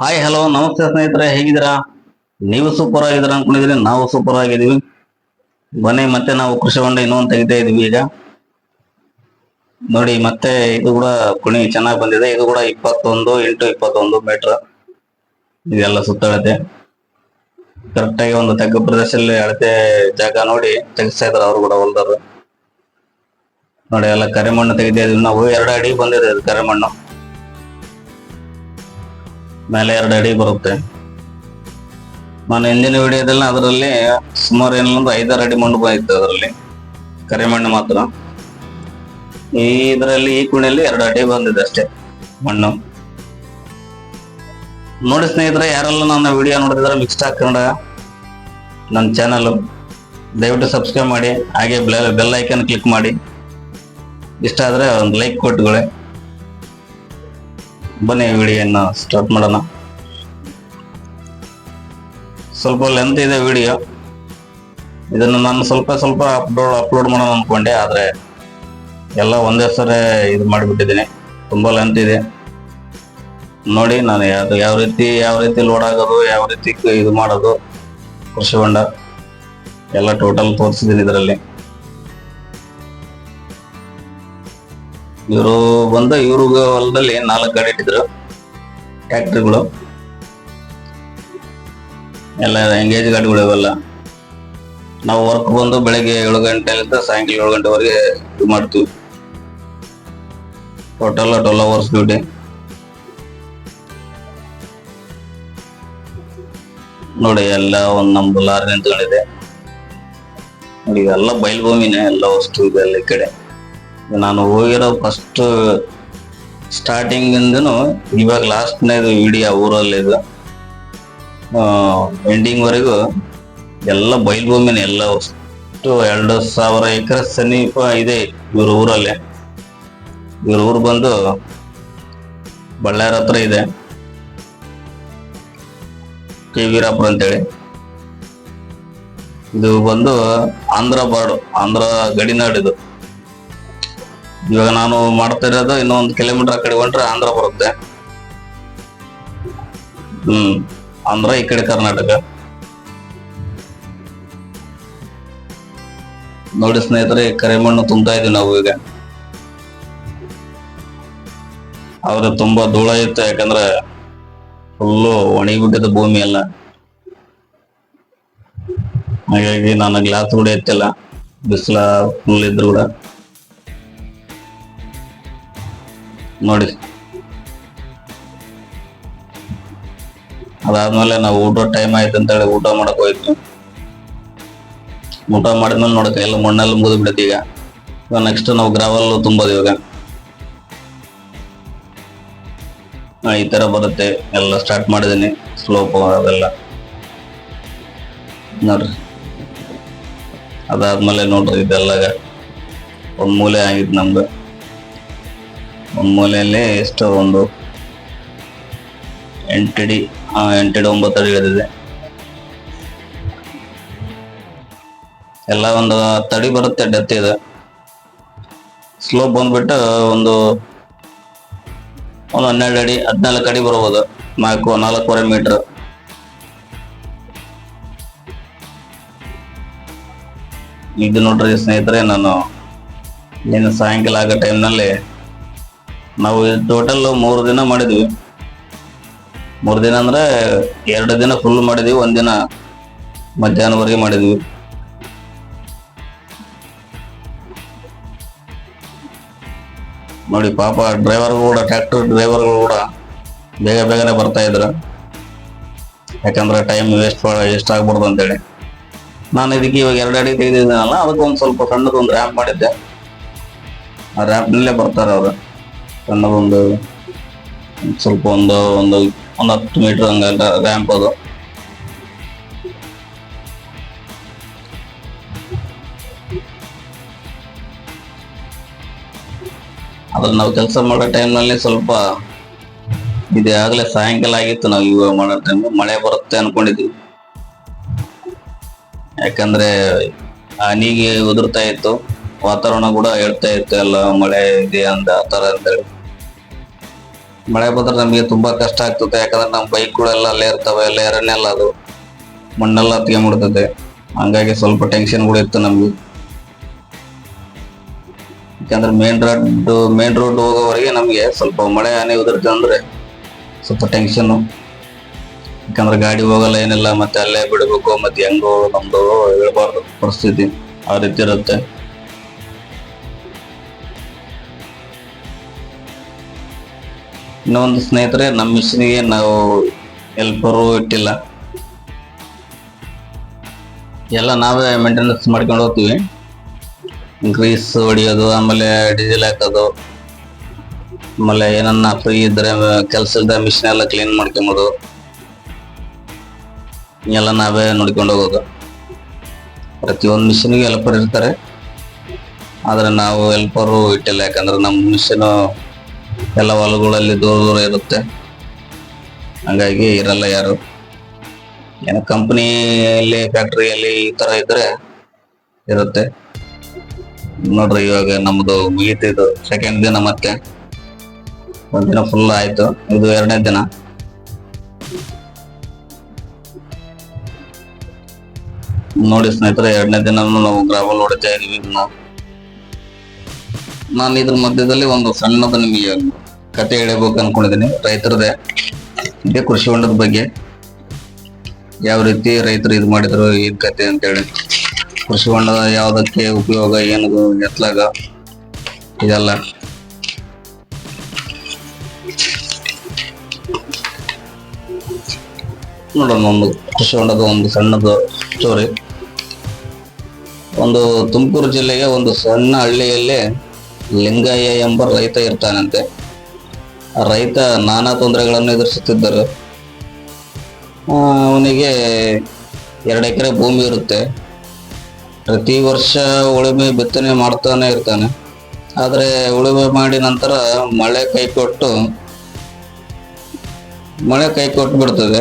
Hi hello ನಮಸ್ತೆ ಸ್ನೇಹಿತರೆ, ಹೇಗಿದ್ದೀರಾ? ನೀವು ಸೂಪರ್ ಆಗಿದ್ದೀರಾ ಅನ್ಕೊಂಡಿದೀನಿ ನಾವು ಸೂಪರ್ ಆಗಿದ್ದೀವಿ. ಬನ್ನಿ ಮತ್ತೆ ನಾವು ಕೃಷಿ ಹೊಂಡ ಇನ್ನೊಂದು ತೆಗಿತಾ ಇದೀವಿ ಈಗ. ನೋಡಿ, ಮತ್ತೆ ಇದು ಕೂಡ ಕುಣಿ ಚೆನ್ನಾಗಿ ಬಂದಿದೆ. ಇದು ಕೂಡ ಇಪ್ಪತ್ತೊಂದು ಎಂಟು ಇಪ್ಪತ್ತೊಂದು ಮೀಟರ್ ಇದೆಲ್ಲ ಸುತ್ತಳತೆ. ಕರೆಕ್ಟಾಗಿ ಒಂದು ತಗ್ಗು ಪ್ರದೇಶದಲ್ಲಿ ಅಳತೆ ಜಾಗ ನೋಡಿ ತೆಗಿಸ್ತಾ ಇದಾರೆ ಅವ್ರು ಕೂಡ ಹೊಲ್ದಾರು ನೋಡಿ, ಎಲ್ಲ ಕರಿಮಣ್ಣು ತೆಗಿತಾ ಇದೀವಿ ನಾವು ಎರಡು ಅಡಿ ಬಂದಿದೆ ಕರಿಮಣ್ಣು ಮೇಲೆ ಎರಡು ಅಡಿ ಬರುತ್ತೆ. ನಾನು ಹಿಂದಿನ ವಿಡಿಯೋದಲ್ಲಿ ಅದರಲ್ಲಿ ಸುಮಾರು ಏನಿಲ್ಲ ಒಂದು ಐದಾರು ಅಡಿ ಮಣ್ಣು ಬಂದಿತ್ತು ಅದರಲ್ಲಿ. ಕರಿಮಣ್ಣು ಮಾತ್ರ. ಈ ಇದರಲ್ಲಿ ಈ ಕುಣಿಯಲ್ಲಿ ಎರಡು ಅಡಿ ಬಂದಿದೆ ಅಷ್ಟೇ ಮಣ್ಣು. ನೋಡಿ ಸ್ನೇಹಿತರೆ, ಯಾರೆಲ್ಲ ನನ್ನ ವಿಡಿಯೋ ನೋಡಿದ್ರೆ ಮಿಕ್ಸ್ ಕನ್ನಡ ನನ್ನ ಚಾನಲ್ ದಯವಿಟ್ಟು ಸಬ್ಸ್ಕ್ರೈಬ್ ಮಾಡಿ, ಹಾಗೆ ಬೆಲ್ ಐಕನ್ ಕ್ಲಿಕ್ ಮಾಡಿ. ಇಷ್ಟ ಆದ್ರೆ ಒಂದು ಲೈಕ್ ಕೊಟ್ಟುಕೊಳ್ಳಿ ಬನ್ನಿ ವಿಡಿಯೋನ ಸ್ಟಾರ್ಟ್ ಮಾಡೋಣ. ಸ್ವಲ್ಪ ಲೆಂತ್ ಇದೆ ವಿಡಿಯೋ. ಇದನ್ನು ನಾನು ಸ್ವಲ್ಪ ಸ್ವಲ್ಪ ಅಪ್ಲೋಡ್ ಅಪ್ಲೋಡ್ ಮಾಡೋಣ ಅಂದ್ಕೊಂಡೆ ಆದರೆ ಎಲ್ಲ ಒಂದೇ ಸರಿ ಇದು ಮಾಡಿಬಿಟ್ಟಿದ್ದೀನಿ. ತುಂಬ ಲೆಂತ್ ಇದೆ. ನೋಡಿ ನಾನು ಯಾವ ಯಾವ ರೀತಿ ಯಾವ ರೀತಿ ಲೋಡ್ ಆಗೋದು, ಯಾವ ರೀತಿ ಇದು ಮಾಡೋದು, ಕೃಷಿ ಹೊಂಡ. ಎಲ್ಲ ಟೋಟಲ್ ತೋರಿಸಿದ್ದೀನಿ ಇದರಲ್ಲಿ. ಇವರು ಬಂದ, ಇವ್ರ ಹೊಲದಲ್ಲಿ ನಾಲ್ಕು ಗಾಡಿ ಇಟ್ಟಿದ್ರು. ಟ್ಯಾಕ್ಟ್ರಿಗಳು ಎಲ್ಲ ಎಂಗೇಜ್ ಗಾಡಿಗಳು ಇವೆಲ್ಲ. ನಾವು ವರ್ಕ್ ಬಂದು ಬೆಳಗ್ಗೆ ಏಳು ಗಂಟೆಲಿಂದ ಸಾಯಂಕಾಲ ಏಳು ಗಂಟೆವರೆಗೆ ಇದು ಮಾಡ್ತೀವಿ. ಟೋಟಲ್ ಟ್ವೆಲ್ ಅವರ್ಸ್ ಡ್ಯೂಟಿ ನೋಡಿ, ಎಲ್ಲ ಒಂದು ನಮ್ದು ಲಾರಿ ನಿಂತ್ಕೊಂಡಿದೆ ನೋಡಿ ಎಲ್ಲ ಬಯಲ್ಭೂಮಿನೇ ಎಲ್ಲ ವಸ್ತು ಇದೆಲ್ಲ ಈ ಕಡೆ. ನಾನು ಹೋಗಿರೋ ಫಸ್ಟ್ ಸ್ಟಾರ್ಟಿಂಗ್ ಇಂದನು ಇವಾಗ ಲಾಸ್ಟ್ನೇದು ಇಡೀ ಊರಲ್ಲಿ ಎಂಡಿಂಗ್ ವರೆಗೂ ಎಲ್ಲ ಬಯಲ್ಭೂಮಿನೇ ಎಲ್ಲ ಅಷ್ಟು ಎರಡು ಸಾವಿರ ಎಕರೆ ಸಮೀಪ ಇದೆ ಇವ್ರ ಊರಲ್ಲಿ. ಇವ್ರ ಊರು ಬಂದು ಬಳ್ಳಾರಿ ಹತ್ರ ಇದೆ. ಕೆ ವೀರಾಪುರ ಅಂತೇಳಿ. ಇದು ಬಂದು ಆಂಧ್ರ ಬಾರ್ಡು, ಆಂಧ್ರ ಗಡಿನಾಡು ಇವಾಗ ನಾನು ಮಾಡ್ತಾ ಇರೋದು ಇನ್ನೊಂದು ಕಿಲೋಮೀಟರ್ ಆ ಕಡೆ ಹೊಂಟ್ರೆ ಆಂಧ್ರ ಬರುತ್ತೆ. ಹ್ಮ್, ಆಂಧ್ರ, ಈ ಕಡೆ ಕರ್ನಾಟಕ. ನೋಡಿ ಸ್ನೇಹಿತರೆ ಕರಿಮಣ್ಣು ತುಂಬ್ತಾ ಇದೀವಿ ನಾವು ಈಗ. ಆದ್ರೆ ತುಂಬಾ ಧೂಳ ಇತ್ತು, ಯಾಕಂದ್ರೆ ಫುಲ್ಲು ಒಣಗಿಬಿಟ್ಟಿದೆ ಭೂಮಿ ಎಲ್ಲ. ಹಾಗಾಗಿ ನಾನು ಗ್ಲಾಸ್ ಕೂಡ ಎತ್ತಿಲ್ಲ. ಬಿಸಿಲ ಫುಲ್ ಇದ್ರು ಕೂಡ. ನೋಡಿ. ಅದಾದ್ಮೇಲೆ ನಾವು ಊಟ ಟೈಮ್ ಆಯ್ತು ಅಂತ ಹೇಳಿ ಊಟ ಮಾಡಕ್ ಹೋಯ್ತು. ಊಟ ಮಾಡಿದ್ಮೇಲೆ ನೋಡಕ್ಕೆ ಎಲ್ಲ ಮಣ್ಣೆಲ್ಲ ಮುಗಿದು ಬಿಡುತ್ತೆ ಈಗ. ನೆಕ್ಸ್ಟ್ ನಾವು ಗ್ರಾವಲ್ ತುಂಬೋದು ಇವಾಗ. ಈ ತರ ಬರುತ್ತೆ. ಎಲ್ಲ ಸ್ಟಾರ್ಟ್ ಮಾಡಿದೀನಿ ಸ್ಲೋಪ್ ಅದೆಲ್ಲ. ನೋಡ್ರಿ. ಅದಾದ್ಮೇಲೆ ನೋಡ್ರಿ ಇದೆಲ್ಲ ಒಂದ್ ಮೂಲೆ ಆಗಿದ್ ನಮ್ದು. ಮೂಲೆಯಲ್ಲಿ ಎಷ್ಟು ಒಂದು ಎಂಟಡಿ ಎಂಟಡಿ ಒಂಬತ್ತು ಅಡಿ ಇಳಿದಿದೆ ಎಲ್ಲ ಒಂದು ತಡಿ ಬರುತ್ತೆ ಡೆತ್ ಇದೆ. ಸ್ಲೋಪ್ ಬಂದ್ಬಿಟ್ಟು ಒಂದು ಒಂದು ಹನ್ನೆರಡು ಅಡಿ, ಹದಿನಾಲ್ಕು ಅಡಿ ಬರ್ಬೋದು. ನಾಲ್ಕು, ನಾಲ್ಕೂವರೆ ಮೀಟರ್ ಇದು ನೋಡ್ರಿ ಸ್ನೇಹಿತರೆ, ನಾನು ನಿನ್ನ ಸಾಯಂಕಾಲ ಆಗೋ ಟೈಮ್ನಲ್ಲಿ ನಾವು ಟೋಟಲ್ ಮೂರು ದಿನ ಮಾಡಿದ್ವಿ. ಮೂರು ದಿನ ಅಂದ್ರೆ ಎರಡು ದಿನ ಫುಲ್ ಮಾಡಿದ್ವಿ ಒಂದಿನ ಮಧ್ಯಾಹ್ನವರೆಗೆ ಮಾಡಿದ್ವಿ. ನೋಡಿ ಪಾಪ ಡ್ರೈವರ್ ಕೂಡ ಟ್ರ್ಯಾಕ್ಟರ್ ಡ್ರೈವರ್ಗಳು ಕೂಡ ಬೇಗ ಬೇಗನೆ ಬರ್ತಾ ಇದ್ರು. ಯಾಕಂದ್ರೆ ಟೈಮ್ ವೇಸ್ಟ್ ವೇಸ್ಟ್ ಆಗ್ಬಾರ್ದು ಅಂತೇಳಿ. ನಾನು ಇದಕ್ಕೆ ಇವಾಗ ಎರಡು ಅಡಿ ತೆಗೆದಿದ್ದೀನಲ್ಲ, ಅದಕ್ಕೊಂದು ಸ್ವಲ್ಪ ಸಣ್ಣದೊಂದು ರ್ಯಾಪ್ ಮಾಡಿದ್ದೆ. ಆ ರ್ಯಾಪ್ನಲ್ಲೇ ಬರ್ತಾರೆ ಅವರು. ಸಣ್ಣದೊಂದು ಸ್ವಲ್ಪ ಒಂದು ಒಂದು ಒಂದು ಹತ್ತು ಮೀಟರ್ ಹಂಗ ರ್ಯಾಂಪ್ ಅದು. ಅದ್ರ ನಾವು ಕೆಲಸ ಮಾಡೋ ಟೈಮ್ನಲ್ಲಿ ಸ್ವಲ್ಪ ಇದೆ ಆಗ್ಲೇ ಸಾಯಂಕಾಲ ಆಗಿತ್ತು ನಾವು ಇವಾಗ ಮಾಡೋ ಟೈಮ್ ಮಳೆ ಬರುತ್ತೆ ಅನ್ಕೊಂಡಿದ್ವಿ. ಯಾಕಂದ್ರೆ ಹನಿಗೆ ಉದುರ್ತಾ ಇತ್ತು. ವಾತಾವರಣ ಕೂಡ ಹೇಳ್ತಾ ಇತ್ತು, ಎಲ್ಲ ಮಳೆ ಇದೆ ಅಂತ ಆ ಥರ ಅಂತೇಳಿ ಮಳೆ ಬಂದ್ರೆ ನಮಗೆ ತುಂಬಾ ಕಷ್ಟ ಆಗ್ತದೆ, ಯಾಕಂದ್ರೆ ನಮ್ಮ ಬೈಕ್ಗಳೆಲ್ಲ ಅಲ್ಲೇ ಇರ್ತವೆ, ಅಲ್ಲೇ ಅರಣ್ಯ ಅಲ್ಲ ಅದು. ಮಣ್ಣೆಲ್ಲ ಹತ್ಕೊಂಡ್ಬಿಡ್ತದೆ. ಹಂಗಾಗಿ ಸ್ವಲ್ಪ ಟೆನ್ಷನ್ ಕೂಡ ಇತ್ತು ನಮ್ಗೆ. ಯಾಕಂದ್ರೆ ಮೇನ್ ರೋಡ್ ಮೇನ್ ರೋಡ್ ಹೋಗೋವರೆಗೆ ನಮಗೆ ಸ್ವಲ್ಪ ಮಳೆ ಹಾನಿ ಉದುರ್ತದೆ ಅಂದ್ರೆ ಸ್ವಲ್ಪ ಟೆನ್ಷನ್ ಯಾಕಂದ್ರೆ ಗಾಡಿ ಹೋಗಲ್ಲ ಏನಿಲ್ಲ, ಮತ್ತೆ ಅಲ್ಲೇ ಬಿಡಬೇಕು, ಮತ್ತೆ ಹೆಂಗೋ ನಮ್ದು ಹೇಳ್ಬಾರ್ದು ಪರಿಸ್ಥಿತಿ ಆ ರೀತಿ ಇರುತ್ತೆ. ಇನ್ನೊಂದು ಸ್ನೇಹಿತರೆ, ನಮ್ಮ ಮಿಷನ್ಗೆ ನಾವು ಹೆಲ್ಪರು ಇಟ್ಟಿಲ್ಲ. ಎಲ್ಲ ನಾವೇ ಮೇಂಟೆನೆನ್ಸ್ ಮಾಡ್ಕೊಂಡು ಹೋಗ್ತೀವಿ. ಗ್ರೀಸ್ ಹೊಡಿಯೋದು, ಆಮೇಲೆ ಡೀಸೆಲ್ ಹಾಕೋದು, ಆಮೇಲೆ ಏನನ್ನ ಫ್ರೀ ಇದ್ರೆ ಕೆಲಸ ಇಲ್ಲದ ಮಿಷನ್ ಎಲ್ಲ ಕ್ಲೀನ್ ಮಾಡ್ಕೊಂಬೋದು. ಎಲ್ಲ ನಾವೇ ನೋಡ್ಕೊಂಡು ಹೋಗೋದು. ಪ್ರತಿಯೊಂದು ಮಿಷನ್ಗೆ ಹೆಲ್ಪರ್ ಇರ್ತಾರೆ. ಆದರೆ ನಾವು ಹೆಲ್ಪರು ಇಟ್ಟಿಲ್ಲ, ಯಾಕಂದ್ರೆ ನಮ್ಮ ಮಿಷನ್ ಎಲ್ಲ ಹೊಲಗಳಲ್ಲಿ ದೂರ ದೂರ ಇರುತ್ತೆ. ಹಂಗಾಗಿ ಇರಲ್ಲ ಯಾರು. ಏನೋ ಕಂಪ್ನಿಯಲ್ಲಿ ಫ್ಯಾಕ್ಟ್ರಿಯಲ್ಲಿ ಈ ತರ ಇದ್ರೆ ಇರುತ್ತೆ. ನೋಡ್ರಿ ಇವಾಗ ನಮ್ದು ಮುಗೀತಿದ್ದು ಸೆಕೆಂಡ್ ದಿನ ಮತ್ತೆ. ಒಂದಿನ ಫುಲ್ ಆಯ್ತು. ಇದು ಎರಡನೇ ದಿನ. ನೋಡಿ ಸ್ನೇಹಿತರೆ, ಎರಡನೇ ದಿನ ನಾವು ಗ್ರಾವಲ್ ಹೊಡಿತಾ ಇದೀವಿ ನಾನು ಇದ್ರ ಮಧ್ಯದಲ್ಲಿ ಒಂದು ಸಣ್ಣದು ನಿಮಗೆ ಕತೆ ಹೇಳಬೇಕು ಅನ್ಕೊಂಡಿದ್ದೀನಿ ರೈತರದೇ ಇದೇ ಕೃಷಿ ಹೊಂಡದ ಬಗ್ಗೆ ಯಾವ ರೀತಿ ರೈತರು ಇದು ಮಾಡಿದ್ರು, ಏನ್ ಕತೆ ಅಂತೇಳಿ. ಕೃಷಿ ಹೊಂಡ ಯಾವ್ದಕ್ಕೆ ಉಪಯೋಗ, ಏನು ಎತ್ಲಾಗ, ಇದೆಲ್ಲ. ನೋಡೋಣ ಒಂದು ಕೃಷಿ ಹೊಂಡದ ಒಂದು ಸಣ್ಣದು ಸ್ಟೋರಿ ಒಂದು ತುಮಕೂರು ಜಿಲ್ಲೆಗೆ ಒಂದು ಸಣ್ಣ ಹಳ್ಳಿಯಲ್ಲಿ ಲಿಂಗಯ್ಯ ಎಂಬ ರೈತ ಇರ್ತಾನಂತೆ. ರೈತ ನಾನಾ ತೊಂದರೆಗಳನ್ನು ಎದುರಿಸುತ್ತಿದ್ದರು. ಅವನಿಗೆ ಎರಡು ಎಕರೆ ಭೂಮಿ ಇರುತ್ತೆ. ಪ್ರತಿ ವರ್ಷ ಉಳುಮೆ ಬಿತ್ತನೆ ಮಾಡ್ತಾನೆ ಇರ್ತಾನೆ. ಆದರೆ ಉಳುಮೆ ಮಾಡಿ ನಂತರ ಮಳೆ ಕೈ ಕೊಟ್ಟು, ಮಳೆ ಕೈ ಕೊಟ್ಟು ಬಿಡ್ತದೆ.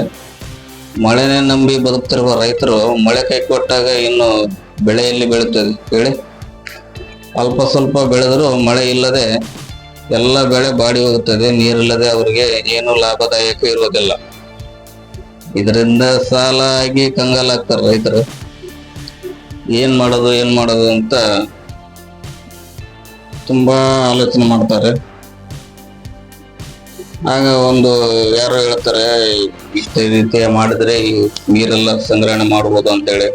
ಮಳೆನೇ ನಂಬಿ ಬದುಕ್ತಿರುವ ರೈತರು ಮಳೆ ಕೈ ಕೊಟ್ಟಾಗ ಇನ್ನು ಬೆಳೆಯಲ್ಲಿ ಬೆಳೀತದೆ ಹೇಳಿ? ಅಲ್ಪ ಸ್ವಲ್ಪ ಬೆಳೆದರೂ ಮಳೆ ಇಲ್ಲದೆ ಎಲ್ಲ ಬೆಳೆ ಬಾಡಿ ಹೋಗುತ್ತದೆ, ನೀರಿಲ್ಲದೆ ಅವರಿಗೆ ಏನು ಲಾಭದಾಯಕ ಇರುವುದಿಲ್ಲ. ಇದರಿಂದ ಸಾಲ ಆಗಿ ಕಂಗಾಲಾಗ್ತಾರೆ ರೈತರು. ಏನ್ ಮಾಡೋದು ಏನ್ ಮಾಡೋದು ಅಂತ ತುಂಬಾ ಆಲೋಚನೆ ಮಾಡ್ತಾರೆ. ಆಗ ಒಂದು ಯಾರೋ ಹೇಳ್ತಾರೆ, ಇಷ್ಟ ರೀತಿಯ ಮಾಡಿದ್ರೆ ಈ ನೀರೆಲ್ಲ ಸಂಗ್ರಹಣೆ ಮಾಡ್ಬೋದು ಅಂತೇಳಿ.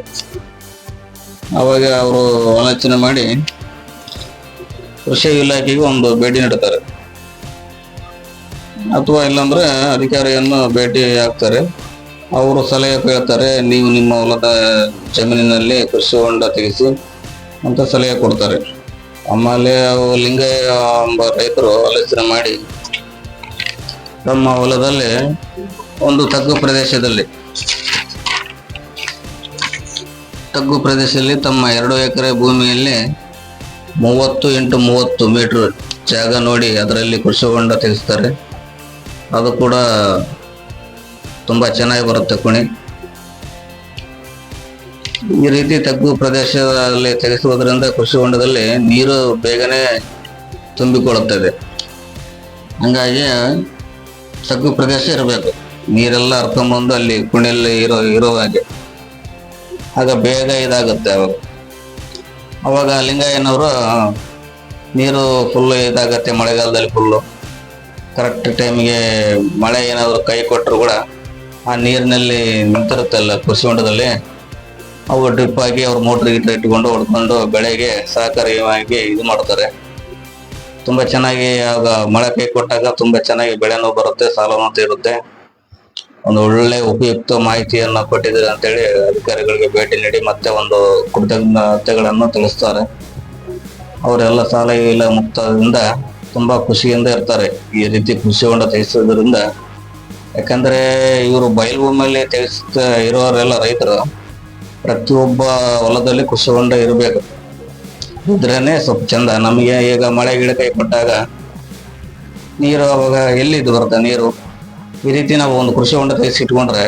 ಅವಾಗ ಅವರು ಆಲೋಚನೆ ಮಾಡಿ ಕೃಷಿ ಇಲಾಖೆಗೆ ಒಂದು ಭೇಟಿ ನೀಡುತ್ತಾರೆ ಅಥವಾ ಇಲ್ಲಾಂದ್ರೆ ಅಧಿಕಾರಿಯನ್ನು ಭೇಟಿ ಆಗ್ತಾರೆ. ಅವರು ಸಲಹೆ ಕೇಳ್ತಾರೆ, ನೀವು ನಿಮ್ಮ ಹೊಲದ ಜಮೀನಿನಲ್ಲಿ ಕೃಷಿ ಹೊಂಡ ತೆಗೆಸಿ ಅಂತ ಸಲಹೆ ಕೊಡ್ತಾರೆ. ಆಮೇಲೆ ಲಿಂಗಯ್ಯ ಎಂಬ ರೈತರು ಆಲೋಚನೆ ಮಾಡಿ ತಮ್ಮ ಹೊಲದಲ್ಲಿ ಒಂದು ತಗ್ಗು ಪ್ರದೇಶದಲ್ಲಿ ತಗ್ಗು ಪ್ರದೇಶದಲ್ಲಿ ತಮ್ಮ ಎರಡು ಎಕರೆ ಭೂಮಿಯಲ್ಲಿ ಮೂವತ್ತು ಇಂಟು ಮೂವತ್ತು ಮೀಟರ್ ಜಾಗ ನೋಡಿ ಅದರಲ್ಲಿ ಕೃಷಿ ಹೊಂಡ ತೆಗೆಸ್ತಾರೆ ಅದು ಕೂಡ ತುಂಬ ಚೆನ್ನಾಗಿ ಬರುತ್ತೆ ಕುಣಿ. ಈ ರೀತಿ ತಗ್ಗು ಪ್ರದೇಶದಲ್ಲಿ ತೆಗೆಸುವುದರಿಂದ ಕೃಷಿ ಹೊಂಡದಲ್ಲಿ ನೀರು ಬೇಗನೆ ತುಂಬಿಕೊಳ್ಳುತ್ತದೆ. ಹಂಗಾಗಿ ತಗ್ಗು ಪ್ರದೇಶ ಇರಬೇಕು. ನೀರೆಲ್ಲ ಹರ್ಕೊಂಬಂದು ಅಲ್ಲಿ ಕುಣಿಯಲ್ಲಿ ಇರೋ ಇರೋ ಹಾಗೆ. ಆಗ ಬೇಗ ಇದಾಗುತ್ತೆ ಅವಾಗ. ಅವಾಗ ಲಿಂಗಯ್ಯನವರು ನೀರು ಫುಲ್ಲು ಇದಾಗತ್ತೆ ಮಳೆಗಾಲದಲ್ಲಿ ಫುಲ್ಲು ಕರೆಕ್ಟ್ ಟೈಮಿಗೆ ಮಳೆ ಏನಾದರೂ ಕೈ ಕೊಟ್ಟರು ಕೂಡ ಆ ನೀರಿನಲ್ಲಿ ನಿಂತಿರುತ್ತಲ್ಲ ಕೃಷಿ ಹೊಂಡದಲ್ಲಿ, ಅವು ಡ್ರಿಪ್ ಆಗಿ ಅವ್ರು ಮೋಟ್ರ್ ಗಿಟ್ರ್ ಇಟ್ಕೊಂಡು ಹೊಡ್ಕೊಂಡು ಬೆಳೆಗೆ ಸಹಕಾರಿಯಾಗಿ ಇದು ಮಾಡ್ತಾರೆ. ತುಂಬ ಚೆನ್ನಾಗಿ ಆಗ ಮಳೆ ಕೈ ಕೊಟ್ಟಾಗ ತುಂಬ ಚೆನ್ನಾಗಿ ಬೆಳೆನೂ ಬರುತ್ತೆ, ಸಾಲನೂ ಇರುತ್ತೆ ಒಂದು ಒಳ್ಳೆ ಉಪಯುಕ್ತ ಮಾಹಿತಿಯನ್ನ ಕೊಟ್ಟಿದ್ದಾರೆ ಅಂತೇಳಿ ಅಧಿಕಾರಿಗಳಿಗೆ ಭೇಟಿ ನೀಡಿ ಮತ್ತೆ ಒಂದು ಕೃತಜ್ಞತೆಗಳನ್ನು ತಿಳಿಸ್ತಾರೆ. ಅವರೆಲ್ಲ ಸಾಲ ಇಲ್ಲ ಮುಕ್ತದಿಂದ ತುಂಬಾ ಖುಷಿಯಿಂದ ಇರ್ತಾರೆ ಈ ರೀತಿ ಕೃಷಿ ಹೊಂಡ ತೆಗೆಸೋದ್ರಿಂದ ಯಾಕಂದ್ರೆ ಇವರು ಬಯಲು ಭೂಮಿಯಲ್ಲಿ ತೆಗೆಸ್ತಾ ಇರೋರೆಲ್ಲ ರೈತರು ಪ್ರತಿಯೊಬ್ಬ ಹೊಲದಲ್ಲಿ ಕೃಷಿ ಹೊಂಡ ಇರಬೇಕು. ಇದ್ರೇನೆ ಸ್ವಲ್ಪ ಚಂದ. ನಮಗೆ ಈಗ ಮಳೆ ಗಿಡ ಕೈ ಕೊಟ್ಟಾಗ ನೀರು ಅವಾಗ ಎಲ್ಲಿದ್ದು ಬರುತ್ತೆ? ನೀರು. ಈ ರೀತಿ ನಾವು ಒಂದು ಕೃಷಿ ಹೊಂಡ ತೆಗೆಸಿ ಇಟ್ಕೊಂಡ್ರೆ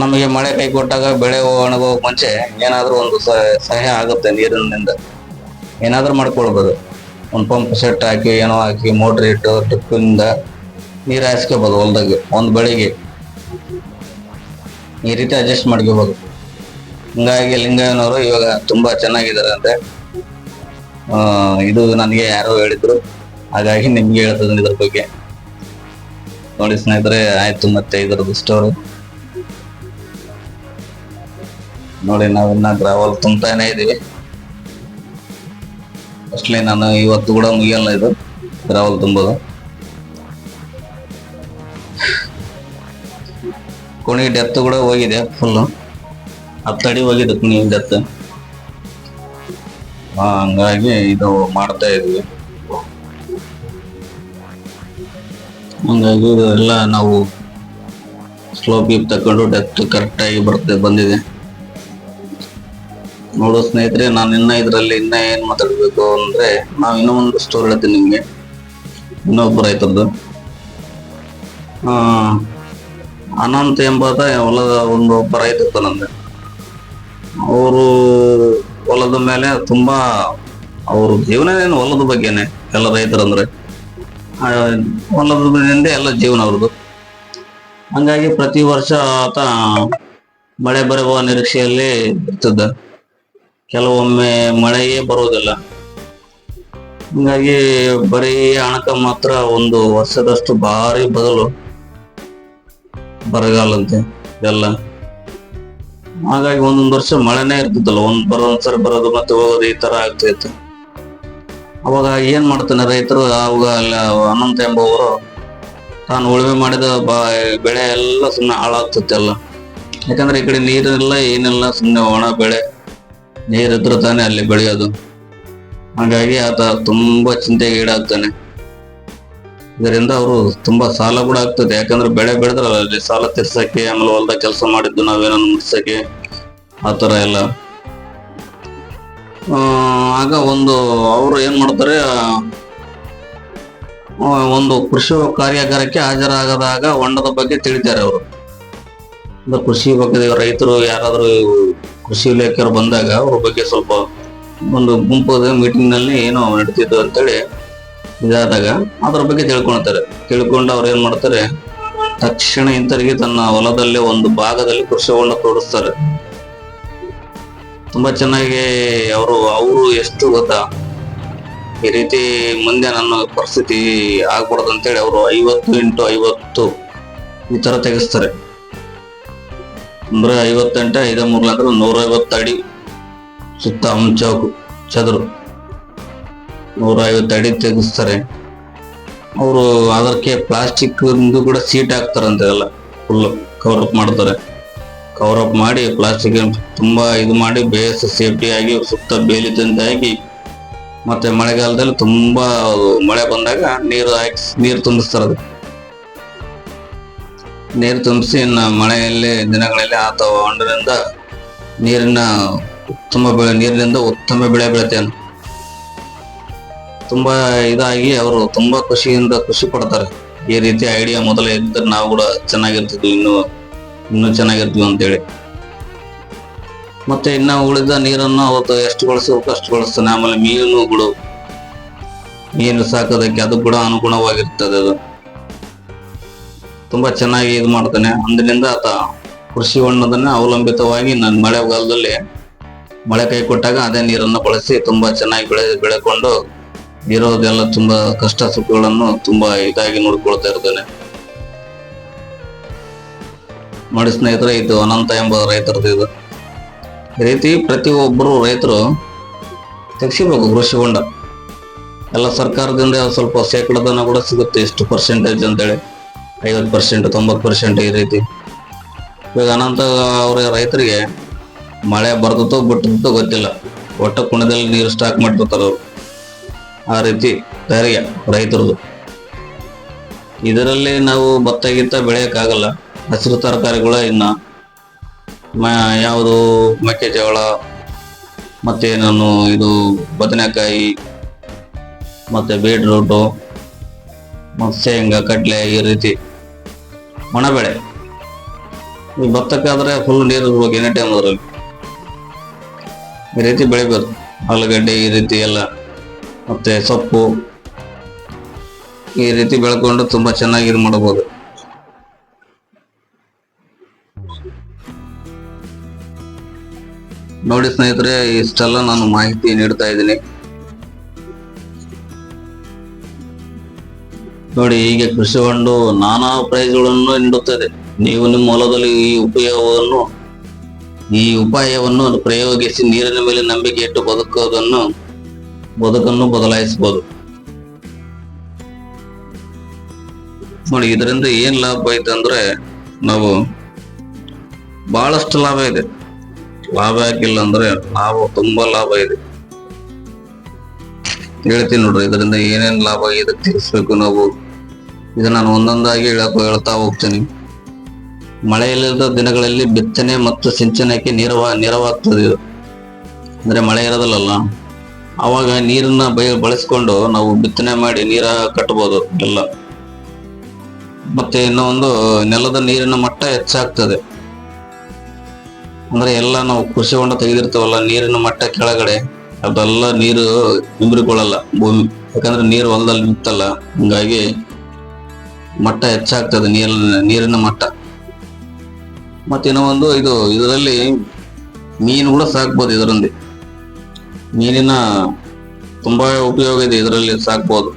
ನಮಗೆ ಮಳೆ ಕೈ ಕೊಟ್ಟಾಗ ಬೆಳೆ ಒಣಗೋ ಮುಂಚೆ ಏನಾದರೂ ಒಂದು ಸಹಾಯ ಆಗುತ್ತೆ ನೀರಿನಿಂದ. ಏನಾದರೂ ಮಾಡ್ಕೊಳ್ಬೋದು. ಒಂದು ಪಂಪ್ ಸೆಟ್ ಹಾಕಿ, ಏನೋ ಹಾಕಿ, ಮೋಟ್ರ್ ಇಟ್ಟು ಟಿಪ್ಪಿಂದ ನೀರು ಹಾಯಿಸ್ಕೋಬೋದು ಹೊಲ್ದಾಗ, ಒಂದು ಬೆಳೆಗೆ. ಈ ರೀತಿ ಅಡ್ಜಸ್ಟ್ ಮಾಡ್ಕೋಬೋದು. ಹಿಂಗಾಗಿ ಲಿಂಗಯ್ಯನವರು ಇವಾಗ ತುಂಬಾ ಚೆನ್ನಾಗಿದ್ದಾರೆ ಅಂತೆ ಇದು ನನಗೆ ಯಾರೋ ಹೇಳಿದ್ರು. ಹಾಗಾಗಿ ನಿಮ್ಗೆ ಹೇಳ್ತದೆ ಇದ್ರ ಬಗ್ಗೆ. ನೋಡಿ ಸ್ನೇಹಿತರೆ, ಆಯ್ತು ಮತ್ತೆ ಇದರದ್ದು ಸ್ಟೋರಿ ನೋಡಿ ನಾವಿನ್ನ ಗ್ರಾವಲ್ ತುಂಬ್ತಾನೆ ಇದೀವಿ. ಅಷ್ಟೇ ನಾನು ಇವತ್ತು ಕೂಡ ಮುಗಿಯಲ್ಲ ಇದು ಗ್ರಾವಲ್ ತುಂಬೋದು. ಕುಣಿ ಡೆತ್ ಕೂಡ ಹೋಗಿದೆ ಫುಲ್ಲು ಹತ್ತಡಿ ಹೋಗಿದೆ ಕುಣಿ ಡೆತ್ ಹಂಗಾಗಿ ಇದು ಮಾಡ್ತಾ ಇದ್ವಿ. ಹಂಗಾಗಿ ಎಲ್ಲ ನಾವು ಸ್ಲೋಪಿಗೆ ತಕೊಂಡು ಡೆತ್ ಕರೆಕ್ಟ್ ಆಗಿ ಬರ್ತದೆ ಬಂದಿದೆ. ನೋಡೋ ಸ್ನೇಹಿತರೆ, ನಾನು ಇನ್ನ ಇದರಲ್ಲಿ ಇನ್ನ ಏನ್ ಮಾತಾಡ್ಬೇಕು ಅಂದ್ರೆ ನಾವು ಇನ್ನೂ ಒಂದು ಸ್ಟೋರ್ ಹೇಳ್ತೀನಿ ನಿಮ್ಗೆ. ಇನ್ನೊಬ್ಬರು ರೈತರದ್ದು ಆ, ಅನಂತ್ ಎಂಬಾತ ಹೊಲದ ಒಂದು ಒಬ್ಬ ರೈತ ಇರ್ತಾನಂತೆ ಅವರು ಹೊಲದ ಮೇಲೆ ತುಂಬಾ, ಅವ್ರ ಜೀವನ ಏನು ಹೊಲದ ಬಗ್ಗೆನೆ, ಎಲ್ಲ ರೈತರಂದ್ರೆ. ಹೊಲದ ಬಗ್ಗೆಯಿಂದ ಎಲ್ಲ ಜೀವನ ಅವ್ರದ್ದು. ಹಂಗಾಗಿ ಪ್ರತಿ ವರ್ಷ ಆತ ಮಳೆ ಬರುವ ನಿರೀಕ್ಷೆಯಲ್ಲಿ ಇರ್ತಿದ್ದ ಕೆಲವೊಮ್ಮೆ ಮಳೆಯೇ ಬರುವುದಿಲ್ಲ. ಹೀಗಾಗಿ ಬರೀ ಅಣಕ ಮಾತ್ರ ಒಂದು ವರ್ಷದಷ್ಟು ಭಾರಿ ಬದಲು ಬರಗಾಲಂತೆ ಎಲ್ಲ ಹಾಗಾಗಿ ಒಂದೊಂದು ವರ್ಷ ಮಳೆನೇ ಇರ್ತಿದ್ದಲ್ಲ ಒಂದ್ ಬರೋ ಒಂದ್ಸರಿ ಬರೋದು ಮತ್ತೆ ಹೋಗೋದು ಈ ತರ ಆಗ್ತಿತ್ತು ಅವಾಗ ಏನ್ ಮಾಡ್ತಾನೆ ರೈತರು? ಅವಾಗ ಅಲ್ಲ ಅನಂತ ಎಂಬುವರು ತಾನು ಉಳುಮೆ ಮಾಡಿದ ಬೆಳೆ ಎಲ್ಲ ಸುಮ್ಮನೆ ಹಾಳಾಗ್ತತೆ ಎಲ್ಲ. ಯಾಕಂದ್ರೆ ಈ ಕಡೆ ನೀರಿಲ್ಲ, ಏನಿಲ್ಲ ಸುಮ್ಮನೆ ಒಣ ಬೆಳೆ. ನೀರಿದ್ರೆ ತಾನೇ ಅಲ್ಲಿ ಬೆಳೆಯೋದು. ಹಾಗಾಗಿ ಆತ ತುಂಬಾ ಚಿಂತೆಗೆ ಈಡಾಗ್ತಾನೆ. ಇದರಿಂದ ಅವರು ತುಂಬಾ ಸಾಲ ಕೂಡ ಆಗ್ತದೆ ಯಾಕಂದ್ರೆ ಬೆಳೆ ಬೆಳೆದ್ರಲ್ಲ ಅಲ್ಲಿ ಸಾಲ ತೀರ್ಸಕ್ಕೆ, ಆಮೇಲೆ ಹೊಲ್ದಾಗ ಕೆಲಸ ಮಾಡಿದ್ದು ನಾವೇನೋ ಮುಟ್ಸಕ್ಕೆ, ಆ ತರ ಎಲ್ಲ. ಆಗ ಒಂದು ಅವರು ಏನು ಮಾಡ್ತಾರೆ ಒಂದು ಕೃಷಿ ಕಾರ್ಯಾಗಾರಕ್ಕೆ ಹಾಜರಾಗದಾಗ ಹೊಂಡದ ಬಗ್ಗೆ ತಿಳಿತಾರೆ ಅವರು. ಕೃಷಿ ಬಗ್ಗೆ ರೈತರು ಯಾರಾದರೂ ಕೃಷಿ ಇಲಾಖೆಯವರು ಬಂದಾಗ ಅವ್ರ ಬಗ್ಗೆ ಸ್ವಲ್ಪ ಒಂದು ಗುಂಪು ಮೀಟಿಂಗ್ನಲ್ಲಿ ಏನೋ ನಡೀತಿದ್ದು ಅಂತೇಳಿ ಇದಾದಾಗ ಅದ್ರ ಬಗ್ಗೆ ತಿಳ್ಕೊಳ್ತಾರೆ. ತಿಳ್ಕೊಂಡು ಅವ್ರು ಏನ್ ಮಾಡ್ತಾರೆ, ತಕ್ಷಣ ಇಂತರಿಗೆ ತನ್ನ ಹೊಲದಲ್ಲೇ ಒಂದು ಭಾಗದಲ್ಲಿ ಕೃಷಿ ಹೊಂಡ ತೋರಿಸ್ತಾರೆ ತುಂಬಾ ಚೆನ್ನಾಗಿ ಅವರು ಅವರು ಎಷ್ಟು ಗೊತ್ತಾ? ಈ ರೀತಿ ಮುಂದೆ ನನ್ನ ಪರಿಸ್ಥಿತಿ ಆಗ್ಬಾರ್ದು ಅಂತೇಳಿ ಅವರು ಐವತ್ತು ಇಂಟು ಐವತ್ತು ಈ ತರ ತೆಗೆಸ್ತಾರೆ. ಅಂದ್ರೆ ಐವತ್ತೆಂಟು, ಐದ ಮೂರ್ಲ ಅಂದ್ರೆ ನೂರ ಐವತ್ತು ಅಡಿ ಸುತ್ತ ಅಂಚೌಕು ಚದುರು. ನೂರ ಐವತ್ತು ಅಡಿ ತೆಗೆಸ್ತಾರೆ. ಅವರು ಅದಕ್ಕೆ ಪ್ಲಾಸ್ಟಿಕ್ ಕೂಡ ಸೀಟ್ ಹಾಕ್ತಾರಂತೆ ಎಲ್ಲ ಫುಲ್ ಕವರ್ ಅಪ್ ಮಾಡ್ತಾರೆ. ಕವರ್ ಅಪ್ ಮಾಡಿ ಪ್ಲಾಸ್ಟಿಕ್ ತುಂಬಾ ಇದು ಮಾಡಿ, ಬೇಸ್ ಸೇಫ್ಟಿ ಆಗಿ ಸುತ್ತ ಬೇಲಿ ಹಾಕಿ, ಮತ್ತೆ ಮಳೆಗಾಲದಲ್ಲಿ ತುಂಬಾ ಮಳೆ ಬಂದಾಗ ನೀರು ಹಾಕಿ, ನೀರು ತುಂಬಿಸ್ತಾರೆ ನೀರು ತುಂಬಿಸಿ ಇನ್ನು ಮಳೆಯಲ್ಲಿ, ದಿನಗಳಲ್ಲಿ ಆತವ ಹೊಂಡದಿಂದ ನೀರಿನ ಉತ್ತಮ ಬೆಳೆ, ನೀರಿನಿಂದ ಉತ್ತಮ ಬೆಳೆ ಬೆಳಿತಾನೆ. ತುಂಬಾ ಇದಾಗಿ ಅವರು ತುಂಬಾ ಖುಷಿಯಿಂದ ಖುಷಿ ಪಡ್ತಾರೆ. ಈ ರೀತಿ ಐಡಿಯಾ ಮೊದಲೇ ಇದ್ದರೆ ನಾವು ಕೂಡ ಚೆನ್ನಾಗಿರ್ತಿದ್ವಿ. ಇನ್ನು ಇನ್ನೂ ಚೆನ್ನಾಗಿರ್ತೀವಿ ಅಂತೇಳಿ. ಮತ್ತೆ ಇನ್ನ ಉಳಿದ ನೀರನ್ನು ಅವತ್ತು ಎಷ್ಟು ಬಳಸಬೇಕು ಅಷ್ಟು ಬಳಸ್ತಾನೆ. ಆಮೇಲೆ ಮೀನುಗಳು ಮೀನು ಸಾಕೋದಕ್ಕೆ ಅದು ಕೂಡ ಅನುಗುಣವಾಗಿರ್ತದೆ ಅದು. ತುಂಬಾ ಚೆನ್ನಾಗಿ ಇದು ಮಾಡ್ತಾನೆ. ಅಂದಿನಿಂದ ಆತ ಕೃಷಿ ಹೊಣ್ಣದನ್ನ ಅವಲಂಬಿತವಾಗಿ ನಾನು ಮಳೆಗಾಲದಲ್ಲಿ ಮಳೆ ಕೈ ಕೊಟ್ಟಾಗ ಅದೇ ನೀರನ್ನು ಬಳಸಿ ತುಂಬಾ ಚೆನ್ನಾಗಿ ಬೆಳೆ, ಬೆಳೆಕೊಂಡು ಇರೋದೆಲ್ಲ ತುಂಬಾ ಕಷ್ಟ ಸುಖಗಳನ್ನು ತುಂಬಾ ಇದಾಗಿ ನೋಡ್ಕೊಳ್ತಾ ಇರ್ತಾನೆ. ನೋಡಿ ಸ್ನೇಹಿತರೆ, ಇದು ಅನಂತ ಎಂಬ ರೈತರದ್ದು ಇದು. ಈ ರೀತಿ ಪ್ರತಿಯೊಬ್ಬರು ರೈತರು ತೆಗ್ಸಿಬೇಕು ಕೃಷಿ ಹೊಂಡ. ಎಲ್ಲ ಸರ್ಕಾರದಿಂದ ಸ್ವಲ್ಪ ಶೇಕಡದನ ಕೂಡ ಸಿಗುತ್ತೆ ಎಷ್ಟು ಪರ್ಸೆಂಟೇಜ್ ಅಂತೇಳಿ. ಐವತ್ತು ಪರ್ಸೆಂಟ್ ತೊಂಬತ್ತು ಪರ್ಸೆಂಟ್ ಈ ರೀತಿ. ಇವಾಗ ಅನಂತ ಅವರ ರೈತರಿಗೆ ಮಳೆ ಬರ್ತದೋ ಬಿಟ್ಟದೋ ಗೊತ್ತಿಲ್ಲ. ಒಟ್ಟ ಕುಣದಲ್ಲಿ ನೀರು ಸ್ಟಾಕ್ ಮಾಡಿರ್ತಾರ ಅವರು. ಆ ರೀತಿ ಧೈರ್ಯ ರೈತರದು ಇದರಲ್ಲಿ ನಾವು ಭತ್ತ, ಗಿತ್ತ ಬೆಳೆಯಕ್ಕಾಗಲ್ಲ. ಹಸಿರು ತರಕಾರಿಗಳ ಇನ್ನು ಯಾವುದು ಮೆಕ್ಕೆಜೋಳ ಮತ್ತೆ ನಾನು ಇದು ಬದನೆಕಾಯಿ, ಮತ್ತೆ ಬೀಟ್ರೂಟು, ಮತ್ತೆ ಶೇಂಗಾ, ಕಡಲೆ ಈ ರೀತಿ ಒಣಬೆಳೆ. ಈ ಭತ್ತಕ್ಕಾದ್ರೆ ಫುಲ್ ನೀರು ಇರ್ಬೇಕು ಎನಿ ಟೈಮ್ ಅದರಲ್ಲಿ. ಈ ರೀತಿ ಬೆಳಿಬೋದು. ಆಲೂಗಡ್ಡೆ ಈ ರೀತಿ ಎಲ್ಲ, ಮತ್ತೆ ಸೊಪ್ಪು ಈ ರೀತಿ ಬೆಳ್ಕೊಂಡು ತುಂಬಾ ಚೆನ್ನಾಗಿ ಇದು ಮಾಡಬಹುದು ನೋಡಿ ಸ್ನೇಹಿತರೆ, ಇಷ್ಟೆಲ್ಲ ನಾನು ಮಾಹಿತಿ ನೀಡ್ತಾ ಇದ್ದೀನಿ. ನೋಡಿ, ಹೀಗೆ ಕೃಷಿ ಹೊಂಡು ನಾನಾ ಪ್ರೈಸ್ಗಳನ್ನು ನೀಡುತ್ತದೆ. ನೀವು ನಿಮ್ಮ ಹೊಲದಲ್ಲಿ ಈ ಉಪಯೋಗವನ್ನು, ಈ ಉಪಾಯವನ್ನು ಪ್ರಯೋಗಿಸಿ ನೀರಿನ ಮೇಲೆ ನಂಬಿಕೆ ಇಟ್ಟು ಬದುಕೋದನ್ನು ಬದುಕನ್ನು ಬದಲಾಯಿಸಬಹುದು. ನೋಡಿ, ಇದರಿಂದ ಏನ್ ಲಾಭ ಐತೆ ಅಂದ್ರೆ, ನಾವು ಬಹಳಷ್ಟು ಲಾಭ ಇದೆ. ಲಾಭ ಯಾಕಿಲ್ಲ ಅಂದ್ರೆ ಲಾಭ ತುಂಬಾ ಲಾಭ ಇದೆ. ಹೇಳ್ತೀನಿ ನೋಡ್ರಿ, ಇದರಿಂದ ಏನೇನ್ ಲಾಭ ಇದೆ ತಿಳಿಸ್ಬೇಕು ನಾವು. ಇದು ನಾನು ಒಂದೊಂದಾಗಿ ಹೇಳಕ್ ಹೇಳ್ತಾ ಹೋಗ್ತೀನಿ. ಮಳೆ ಇಲ್ಲದ ದಿನಗಳಲ್ಲಿ ಬಿತ್ತನೆ ಮತ್ತು ಸಿಂಚನಕ್ಕೆ ನೆರವ, ನೆರವಾಗ್ತದೆ ಇದು. ಅಂದ್ರೆ ಮಳೆ ಇರೋದಿಲ್ಲಲ್ಲ, ಅವಾಗ ನೀರನ್ನ ಬಯ ಬಳಸ್ಕೊಂಡು ನಾವು ಬಿತ್ತನೆ ಮಾಡಿ ನೀರ ಕಟ್ಟಬಹುದು ಎಲ್ಲ. ಮತ್ತೆ ಇನ್ನೊಂದು ನೆಲದ ನೀರಿನ ಮಟ್ಟ ಹೆಚ್ಚಾಗ್ತದೆ. ಅಂದ್ರೆ ಎಲ್ಲ ನಾವು ಕೃಷಿ ಹೊಂಡ ತೆಗೆದಿರ್ತೇವಲ್ಲ ನೀರಿನ ಮಟ್ಟ ಕೆಳಗಡೆ. ಅದೆಲ್ಲ ನೀರು ಇಂಬ್ರಿಕೊಳ್ಳಲ್ಲ ಭೂಮಿ. ಯಾಕಂದ್ರೆ ನೀರು ಹೊಲದಲ್ಲಿ ನಿಂತಲ್ಲ, ಹಂಗಾಗಿ ಮಟ್ಟ ಹೆಚ್ಚಾಗ್ತದೆ ನೀರಿನ ನೀರಿನ ಮಟ್ಟ. ಮತ್ತೇನೋ ಒಂದು ಇದು, ಇದರಲ್ಲಿ ಮೀನು ಕೂಡ ಸಾಕ್ಬೋದು ಇದರಲ್ಲಿ. ಮೀನಿನ ತುಂಬಾ ಉಪಯೋಗ ಇದೆ ಇದರಲ್ಲಿ ಸಾಕ್ಬೋದು.